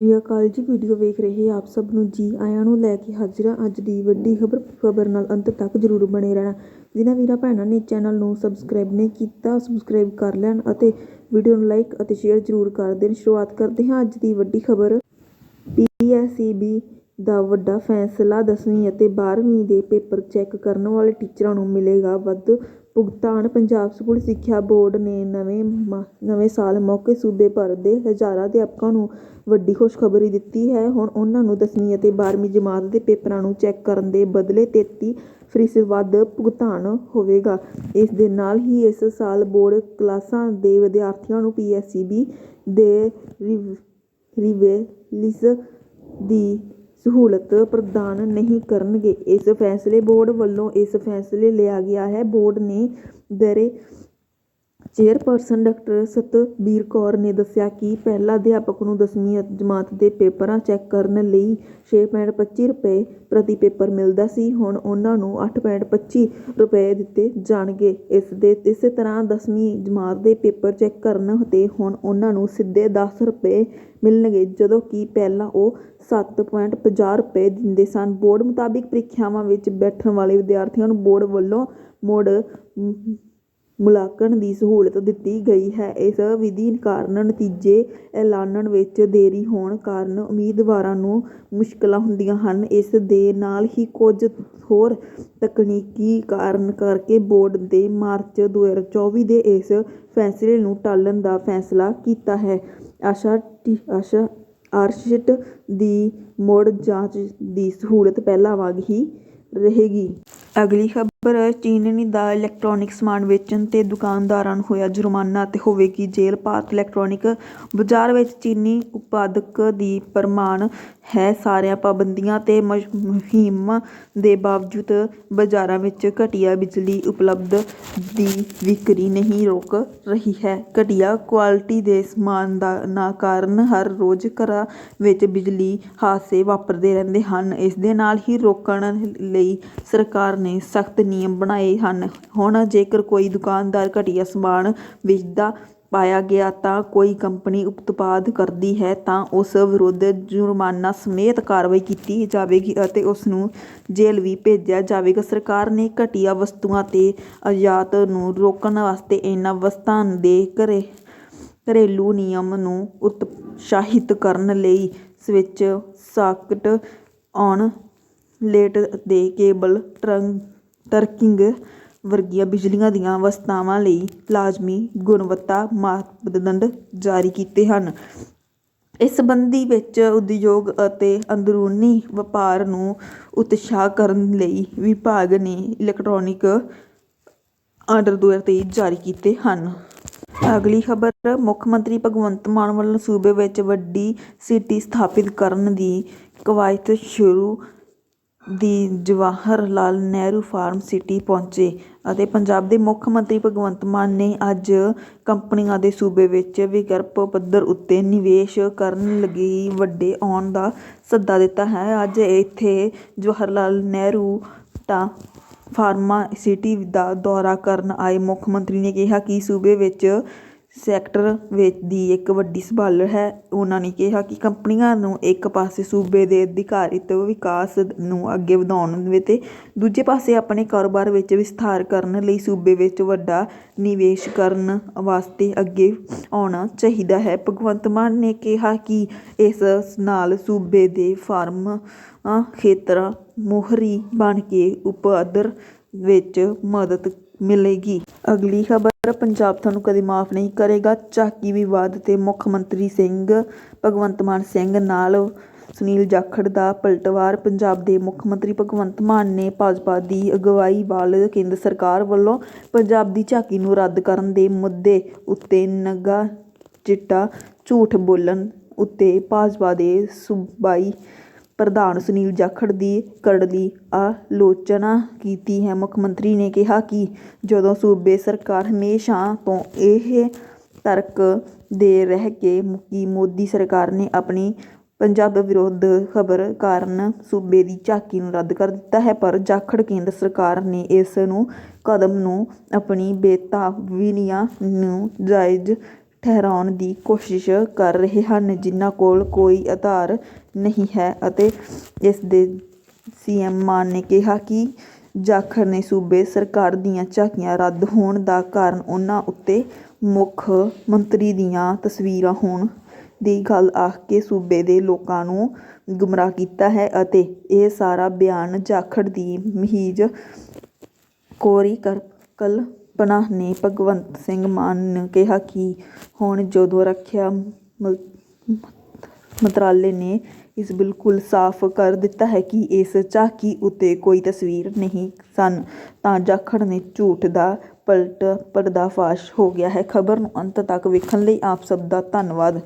ਸਤਿ ਅਕਾਲ ਜੀ ਵੀਡੀਓ ਵੇਖ ਰਹੇ ਆਪ ਸਭ ਨੂੰ ਜੀ ਆਇਆਂ ਨੂੰ ਲੈ ਕੇ ਹਾਜ਼ਰ ਹਾਂ ਅੱਜ ਦੀ ਵੱਡੀ ਖਬਰ। ਖਬਰ ਨਾਲ ਅੰਤ ਤੱਕ ਜਰੂਰ ਬਣੇ ਰਹਿਣਾ। ਜਿਨ੍ਹਾਂ ਵੀਰਾਂ ਭੈਣਾਂ ਨੇ ਚੈਨਲ ਨੂੰ ਸਬਸਕ੍ਰਾਈਬ ਨਹੀਂ ਕੀਤਾ ਸਬਸਕ੍ਰਾਈਬ ਕਰ ਲੈਣ ਅਤੇ ਵੀਡੀਓ ਨੂੰ ਲਾਈਕ ਅਤੇ ਸ਼ੇਅਰ ਜਰੂਰ ਕਰ ਦੇਣ। ਸ਼ੁਰੂਆਤ ਕਰਦੇ ਹਾਂ ਅੱਜ ਦੀ ਵੱਡੀ ਖਬਰ। ਪੀਐਸਸੀਬੀ ਦਾ ਵੱਡਾ ਫੈਸਲਾ 10ਵੀਂ ਅਤੇ 12ਵੀਂ ਦੇ ਪੇਪਰ ਚੈੱਕ ਕਰਨ ਵਾਲੇ ਟੀਚਰਾਂ ਨੂੰ ਮਿਲੇਗਾ ਵੱਧ ਭੁਗਤਾਨ ਪੰਜਾਬ ਸਕੂਲ ਸਿੱਖਿਆ ਬੋਰਡ ਨੇ ਨਵੇਂ ਮ- ਨਵੇਂ ਸਾਲ ਮੌਕੇ ਸੂਬੇ ਭਰ ਦੇ ਹਜ਼ਾਰਾਂ ਅਧਿਆਪਕਾਂ ਨੂੰ ਵੱਡੀ ਖੁਸ਼ਖਬਰੀ ਦਿੱਤੀ ਹੈ। ਹੁਣ ਉਹਨਾਂ ਨੂੰ 10ਵੀਂ ਅਤੇ 12ਵੀਂ ਜਮਾਤ ਦੇ ਪੇਪਰਾਂ ਨੂੰ ਚੈੱਕ ਕਰਨ ਦੇ ਬਦਲੇ 33 ਫੀਸਦ ਵੱਧ ਭੁਗਤਾਨ ਹੋਵੇਗਾ। ਇਸ ਦੇ ਨਾਲ ਹੀ ਇਸ ਸਾਲ ਬੋਰਡ ਕਲਾਸਾਂ ਦੇ ਵਿਦਿਆਰਥੀਆਂ ਨੂੰ ਪੀਐਸਸੀਬੀ ਦੇ ਰਿਵ- ਰਿਵੇਲਿਸ ਦੀ ਸਹੂਲਤ ਪ੍ਰਦਾਨ ਨਹੀਂ ਕਰਨਗੇ। ਇਸ ਫੈਸਲੇ ਬੋਰਡ ਵੱਲੋਂ ਇਸ ਫੈਸਲੇ ਲਿਆ ਗਿਆ ਹੈ। ਬੋਰਡ ਨੇ ਦਰੇ ਚੇਅਰਪਰਸਨ ਡਾਕਟਰ ਸਤਬੀਰ ਕੌਰ ਨੇ ਦੱਸਿਆ ਕਿ ਪਹਿਲਾਂ ਅਧਿਆਪਕ ਨੂੰ 10ਵੀਂ ਜਮਾਤ ਦੇ ਪੇਪਰਾਂ ਚੈੱਕ ਕਰਨ ਲਈ 6.25 ਰੁਪਏ ਪ੍ਰਤੀ ਪੇਪਰ ਮਿਲਦਾ ਸੀ। ਹੁਣ ਉਹਨਾਂ ਨੂੰ 8.25 ਰੁਪਏ ਦਿੱਤੇ ਜਾਣਗੇ। ਇਸ ਦੇ, ਇਸੇ ਤਰ੍ਹਾਂ 10ਵੀਂ ਜਮਾਤ ਦੇ ਪੇਪਰ ਚੈੱਕ ਕਰਨ ਤੇ ਹੁਣ ਉਹਨਾਂ ਨੂੰ ਸਿੱਧੇ ਦਸ ਰੁਪਏ ਮਿਲਣਗੇ, ਜਦੋਂ ਕਿ ਪਹਿਲਾਂ ਉਹ 7.50 ਰੁਪਏ ਦਿੰਦੇ ਸਨ। ਬੋਰਡ ਮੁਤਾਬਿਕ ਪ੍ਰੀਖਿਆਵਾਂ ਵਿੱਚ ਬੈਠਣ ਵਾਲੇ ਵਿਦਿਆਰਥੀਆਂ ਨੂੰ ਬੋਰਡ ਵੱਲੋਂ ਮੁੜ ਮੁਲਾਂਕਣ ਦੀ ਸਹੂਲਤ ਦਿੱਤੀ ਗਈ ਹੈ। ਇਸ ਵਿਧੀ ਕਾਰਨ ਨਤੀਜੇ ਐਲਾਨਣ ਵਿੱਚ ਦੇਰੀ ਹੋਣ ਕਾਰਨ ਉਮੀਦਵਾਰਾਂ ਨੂੰ ਮੁਸ਼ਕਲਾਂ ਹੁੰਦੀਆਂ ਹਨ। ਇਸ ਦੇ ਨਾਲ ਹੀ ਕੁਝ ਹੋਰ ਤਕਨੀਕੀ ਕਾਰਨ ਕਰਕੇ ਬੋਰਡ ਦੇ ਮਾਰਚ 2024 ਦੇ ਇਸ ਫੈਸਲੇ ਨੂੰ ਟਾਲਣ ਦਾ ਫੈਸਲਾ ਕੀਤਾ ਹੈ। ਆਸ਼ਾ ਆਸ਼ਾ ਆਰਸ਼ਿਟ ਦੀ ਮੁੜ ਜਾਂਚ ਦੀ ਸਹੂਲਤ ਪਹਿਲਾਂ ਵਾਂਗ ਹੀ ਰਹੇਗੀ। ਅਗਲੀ ਖਬਰ ਚੀਨੀ ਦਾ ਇਲੈਕਟ੍ਰੋਨਿਕ ਸਮਾਨ ਵੇਚਣ ਤੇ ਦੁਕਾਨਦਾਰਾਂ ਨੂੰ ਹੋਇਆ ਜੁਰਮਾਨਾ ਅਤੇ ਹੋਵੇਗੀ ਜੇਲ੍ਹ। ਭਾਰਤ ਇਲੈਕਟ੍ਰੋਨਿਕ ਬਾਜ਼ਾਰ ਵਿੱਚ ਚੀਨੀ ਉਤਪਾਦਕ ਦੀ ਪ੍ਰਮਾਣ ਹੈ। ਸਾਰੀਆਂ ਪਾਬੰਦੀਆਂ ਤੇ ਮੁਹਿੰਮਾਂ ਦੇ ਬਾਵਜੂਦ ਬਾਜ਼ਾਰਾਂ ਵਿੱਚ ਘਟੀਆ ਬਿਜਲੀ ਉਪਲਬਧ ਦੀ ਵਿਕਰੀ ਨਹੀਂ ਰੁਕ ਰਹੀ ਹੈ। ਘਟੀਆ ਕੁਆਲਿਟੀ ਦੇ ਸਮਾਨ ਦਾ ਨਾ ਕਾਰਨ ਹਰ ਰੋਜ਼ ਘਰਾਂ ਵਿੱਚ ਬਿਜਲੀ ਹਾਦਸੇ ਵਾਪਰਦੇ ਰਹਿੰਦੇ ਹਨ। ਇਸ ਦੇ ਨਾਲ ਹੀ ਰੋਕਣ ਲਈ ਸਰਕਾਰ ਨੇ ਸਖਤ ਨਿਯਮ ਬਣਾਏ ਹਨ। ਹੁਣ ਜੇਕਰ ਕੋਈ ਦੁਕਾਨਦਾਰ ਘਟੀਆ ਸਮਾਨ ਵੇਚਦਾ ਪਾਇਆ ਗਿਆ ਤਾਂ ਕੋਈ ਕੰਪਨੀ ਉਤਪਾਦ ਕਰਦੀ ਹੈ ਤਾਂ ਉਸ ਵਿਰੁੱਧ ਜੁਰਮਾਨਾ ਸਮੇਤ ਕਾਰਵਾਈ ਕੀਤੀ ਜਾਵੇਗੀ ਅਤੇ ਉਸ ਨੂੰ ਜੇਲ੍ਹ ਵੀ ਭੇਜਿਆ ਜਾਵੇਗਾ। ਸਰਕਾਰ ਨੇ ਘਟੀਆ ਵਸਤੂਆਂ ਤੇ ਆਯਾਤ ਨੂੰ ਰੋਕਣ ਵਾਸਤੇ ਇਹਨਾਂ ਵਸਤਾਂ ਦੇ ਘਰੇ, ਘਰੇਲੂ ਨਿਯਮ ਨੂੰ ਉਤਸ਼ਾਹਿਤ ਕਰਨ ਲਈ ਸਵਿੱਚ ਸਾਕਟ ਔਨ ਲੇਟ ਦੇ ਕੇਬਲ ਟਰੰਗ ਟਰਕਿੰਗ ਵਰਗੀਆਂ ਬਿਜਲੀਆਂ ਦੀਆਂ ਵਸਤਾਵਾਂ ਲਈ ਲਾਜ਼ਮੀ ਗੁਣਵੱਤਾ ਮਾਪਦੰਡ ਜਾਰੀ ਕੀਤੇ ਹਨ। ਇਸ ਸੰਬੰਧੀ ਵਿੱਚ ਉਦਯੋਗ ਅਤੇ ਅੰਦਰੂਨੀ ਵਪਾਰ ਨੂੰ ਉਤਸ਼ਾਹ ਕਰਨ ਲਈ ਵਿਭਾਗ ਨੇ ਇਲੈਕਟ੍ਰੋਨਿਕ ਆਰਡਰ 2023 ਜਾਰੀ ਕੀਤੇ ਹਨ। ਅਗਲੀ ਖਬਰ, ਮੁੱਖ ਮੰਤਰੀ ਭਗਵੰਤ ਮਾਨ ਵੱਲੋਂ ਸੂਬੇ ਵਿੱਚ ਵੱਡੀ ਸਿਟੀ ਸਥਾਪਿਤ ਕਰਨ ਦੀ ਕਵਾਇਦ ਸ਼ੁਰੂ ਦੀ ਜਵਾਹਰ ਲਾਲ ਨਹਿਰੂ ਫਾਰਮ ਸਿਟੀ ਪਹੁੰਚੇ ਅਤੇ ਪੰਜਾਬ ਦੇ ਮੁੱਖ ਮੰਤਰੀ ਭਗਵੰਤ ਮਾਨ ਨੇ ਅੱਜ ਕੰਪਨੀਆਂ ਦੇ ਸੂਬੇ ਵਿੱਚ ਵਿਕਲਪ ਪੱਧਰ ਉੱਤੇ ਨਿਵੇਸ਼ ਕਰਨ ਲਈ ਵੱਡੇ ਆਉਣ ਦਾ ਸੱਦਾ ਦਿੱਤਾ ਹੈ। ਅੱਜ ਇੱਥੇ ਜਵਾਹਰ ਲਾਲ ਨਹਿਰੂ ਟਾ ਫਾਰਮਾ ਸਿਟੀ ਦਾ ਦੌਰਾ ਕਰਨ ਆਏ ਮੁੱਖ ਮੰਤਰੀ ਨੇ ਕਿਹਾ ਕਿ ਸੂਬੇ ਵਿੱਚ ਸੈਕਟਰ ਵਿੱਚ ਦੀ ਇੱਕ ਵੱਡੀ ਸੰਭਾਲ ਹੈ। ਉਹਨਾਂ ਨੇ ਕਿਹਾ ਕਿ ਕੰਪਨੀਆਂ ਨੂੰ ਇੱਕ ਪਾਸੇ ਸੂਬੇ ਦੇ ਅਧਿਕਾਰਿਤ ਵਿਕਾਸ ਨੂੰ ਅੱਗੇ ਵਧਾਉਣ ਤੇ ਦੂਜੇ ਪਾਸੇ ਆਪਣੇ ਕਾਰੋਬਾਰ ਵਿੱਚ ਵਿਸਥਾਰ ਕਰਨ ਲਈ ਸੂਬੇ ਵਿੱਚ ਵੱਡਾ ਨਿਵੇਸ਼ ਕਰਨ ਵਾਸਤੇ ਅੱਗੇ ਆਉਣਾ ਚਾਹੀਦਾ ਹੈ। ਭਗਵੰਤ ਮਾਨ ਨੇ ਕਿਹਾ ਕਿ ਇਸ ਨਾਲ ਸੂਬੇ ਦੇ ਫਾਰਮ ਅ, ਖੇਤਰ ਮੋਹਰੀ ਬਣ ਕੇ ਉਪਆਦਰ ਵਿੱਚ ਮਦਦ ਮਿਲੇਗੀ। ਅਗਲੀ ਖਬਰ, ਪੰਜਾਬ ਤੁਹਾਨੂੰ ਕਦੇ ਮਾਫ ਨਹੀਂ ਕਰੇਗਾ। ਝਾਕੀ ਵਿਵਾਦ ਤੇ ਮੁੱਖ ਮੰਤਰੀ ਸਿੰਘ ਭਗਵੰਤ ਮਾਨ ਸਿੰਘ ਨਾਲ ਸੁਨੀਲ ਜਾਖੜ ਦਾ ਪਲਟਵਾਰ। ਪੰਜਾਬ ਦੇ ਮੁੱਖ ਮੰਤਰੀ ਭਗਵੰਤ ਮਾਨ ਨੇ ਭਾਜਪਾ ਦੀ ਅਗਵਾਈ ਵਾਲ ਕੇਂਦਰ ਸਰਕਾਰ ਵੱਲੋਂ ਪੰਜਾਬ ਦੀ ਝਾਕੀ ਨੂੰ ਰੱਦ ਕਰਨ ਦੇ ਮੁੱਦੇ ਉੱਤੇ ਨਗਾ ਚਿੱਟਾ ਝੂਠ ਬੋਲਣ ਉੱਤੇ ਭਾਜਪਾ ਦੇ ਸੂਬਾਈ ਪ੍ਰਧਾਨ ਸੁਨੀਲ ਜਾਖੜ ਦੀ ਕਰੜੀ ਆਲੋਚਨਾ ਕੀਤੀ ਹੈ। ਮੁੱਖ ਮੰਤਰੀ ਨੇ ਕਿਹਾ ਕਿ ਜਦੋਂ ਸੂਬੇ ਸਰਕਾਰ ਹਮੇਸ਼ਾ ਤੋਂ ਇਹ ਤਰਕ ਦੇ ਰਹਿ ਕੇ ਕਿ ਮੋਦੀ ਸਰਕਾਰ ਨੇ ਆਪਣੀ ਪੰਜਾਬ ਵਿਰੋਧ ਖਬਰ ਕਾਰਨ ਸੂਬੇ ਦੀ ਝਾਕੀ ਨੂੰ ਰੱਦ ਕਰ ਦਿੱਤਾ ਹੈ, ਪਰ ਜਾਖੜ ਕੇਂਦਰ ਸਰਕਾਰ ਨੇ ਇਸ ਨੂੰ ਕਦਮ ਨੂੰ ਆਪਣੀ ਬੇਤਾਬੀਨੀਆਂ ਨੂੰ ਜਾਇਜ਼ ਠਹਿਰਾਉਣ ਦੀ ਕੋਸ਼ਿਸ਼ ਕਰ ਰਹੇ ਹਨ, ਜਿਨ੍ਹਾਂ ਕੋਲ ਕੋਈ ਆਧਾਰ ਨਹੀਂ ਹੈ ਅਤੇ ਇਸ ਦੇ ਸੀਐਮ ਮਾਨ ਨੇ ਕਿਹਾ ਕਿ ਜਾਖੜ ਨੇ ਸੂਬੇ ਸਰਕਾਰ ਦੀਆਂ ਝਾਕੀਆਂ ਰੱਦ ਹੋਣ ਦਾ ਕਾਰਨ ਉਨ੍ਹਾਂ ਉੱਤੇ ਮੁੱਖ ਮੰਤਰੀ ਦੀਆਂ ਤਸਵੀਰਾਂ ਹੋਣ ਦੀ ਗੱਲ ਆਖ ਕੇ ਸੂਬੇ ਦੇ ਲੋਕਾਂ ਨੂੰ ਗੁੰਮਰਾਹ ਕੀਤਾ ਹੈ ਅਤੇ ਇਹ ਸਾਰਾ ਬਿਆਨ ਜਾਖੜ ਦੀ ਮਹੀਜ ਕੋਰੀ ਕਰ ਪਨਾਹ ਨੇ ਭਗਵੰਤ ਸਿੰਘ ਮਾਨ ਨੇ ਕਿਹਾ ਕਿ ਹੁਣ ਜਦੋਂ ਰੱਖਿਆ ਮੰ- ਮੰਤਰਾਲੇ ਨੇ ਇਸ ਬਿਲਕੁਲ ਸਾਫ਼ ਕਰ ਦਿੱਤਾ ਹੈ ਕਿ ਇਸ ਝਾਕੀ ਉੱਤੇ ਕੋਈ ਤਸਵੀਰ ਨਹੀਂ ਸਨ, ਤਾਂ ਜਾਖੜ ਨੇ ਝੂਠ ਦਾ ਪਲਟ ਪਰਦਾਫਾਸ਼ ਹੋ ਗਿਆ ਹੈ। ਖਬਰ ਨੂੰ ਅੰਤ ਤੱਕ ਵੇਖਣ ਲਈ ਆਪ ਸਭ ਦਾ ਧੰਨਵਾਦ।